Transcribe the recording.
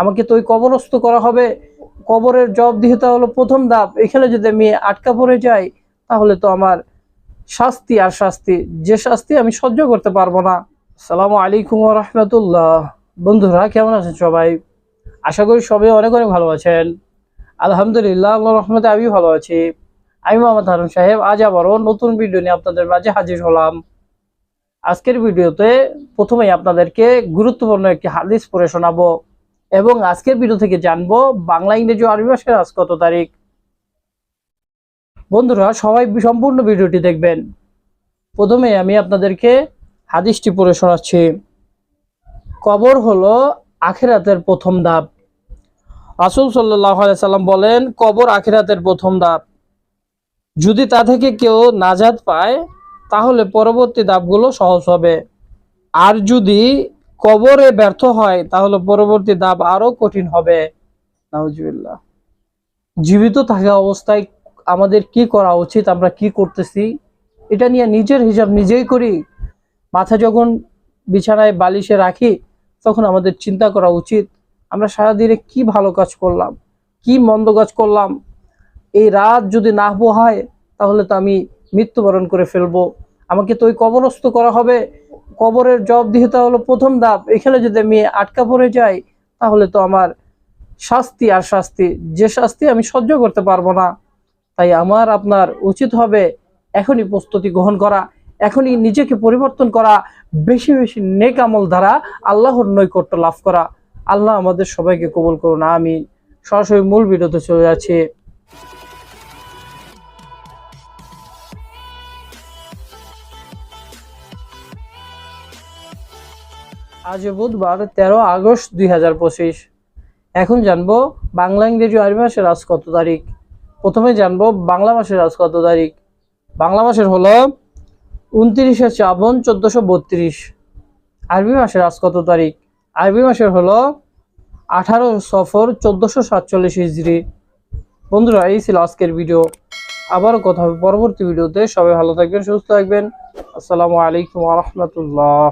আমাকে তো ওই কবরস্থ করা হবে। কবরের জবাবদিহিতা হলো প্রথম ধাপ। এখানে যদি আমি আটকা পড়ে যাই, তাহলে তো আমার শাস্তি আর শাস্তি, যে শাস্তি আমি সহ্য করতে পারব না। সালামু আলাইকুম রহমতুল্লাহ। বন্ধুরা, কেমন আছেন সবাই? আশা করি সবাই অনেক অনেক ভালো আছেন। আলহামদুলিল্লাহ আল্লাহ রহমতে আমি ভালো আছি। আমি মোহাম্মদ হারুন সাহেব, আজ আবারও নতুন ভিডিও নিয়ে আপনাদের মাঝে হাজির হলাম। আজকের ভিডিওতে প্রথমেই আপনাদেরকে গুরুত্বপূর্ণ একটি হাদিস পড়ে শোনাবো। এবং আজকের ভিডিও থেকে জানব বাংলা ইংরেজি আরবি মাসের আজ কত তারিখ? বন্ধুরা, সবাই সম্পূর্ণ ভিডিওটি দেখবেন। প্রথমে আমি আপনাদেরকে হাদিসটি পড়ে শোনাচ্ছি। কবর হলো আখেরাতের প্রথম ধাপ। সাল্লাহ সাল্লাম বলেন, কবর আখেরাতের প্রথম ধাপ। যদি তা থেকে কেউ নাজাদ পায়, তাহলে পরবর্তী ধাপগুলো সহজ হবে। আর যদি কবরে ব্যর্থ হয়, তাহলে পরবর্তী দাব আরও কঠিন হবে। নাউজুবিল্লাহ। জীবিত থাকা অবস্থায় আমাদের কি করা উচিত, আমরা কি করতেছি, এটা নিয়ে নিজের হিসাব নিজেই করি। মাথা যখন বিছানায় বালিশে রাখি, তখন আমাদের চিন্তা করা উচিত, আমরা সারাদিনে কি ভালো কাজ করলাম, কি মন্দ কাজ করলাম। এই রাত যদি না হয় তাহলে তো আমি মৃত্যুবরণ করে ফেলব। আমাকে তো ওই কবরস্থ করা হবে কবরের জবাবদিহিতা হলো প্রথম ধাপ। এখানে যদি আমি আটকা পড়ে যাই, তাহলে তো আমার শাস্তি আর শাস্তি, যে শাস্তি আমি সহ্য করতে পারব না। তাই আমার, আপনার উচিত হবে এখনই প্রস্তুতি গ্রহণ করা, এখনই নিজেকে পরিবর্তন করা, বেশি বেশি নেক আমল দ্বারা আল্লাহর নৈকট্য লাভ করা। আল্লাহ আমাদের সবাইকে কবল করুন আমি সরাসরি মূল ভিডিওতে চলে যাচ্ছি। আজ বুধবার তেরো আগস্ট দুই হাজার পঁচিশ। এখন জানব বাংলা, ইংরেজি আরবি মাসের আজ কত তারিখ। প্রথমে জানব বাংলা মাসের আজ কত তারিখ। বাংলা মাসের হলো উনত্রিশে শ্রাবণ চোদ্দশো বত্রিশ। আরবি মাসের আজ কত তারিখ? আরবি মাসের হলো আঠারো সফর চোদ্দশো সাতচল্লিশ হিজড়ি। বন্ধুরা, এই ছিল আজকের ভিডিও। আবারও কথা হবে পরবর্তী ভিডিওতে। সবাই ভালো থাকবেন, সুস্থ থাকবেন। আসসালামু আলাইকুম রহমতুল্লাহ।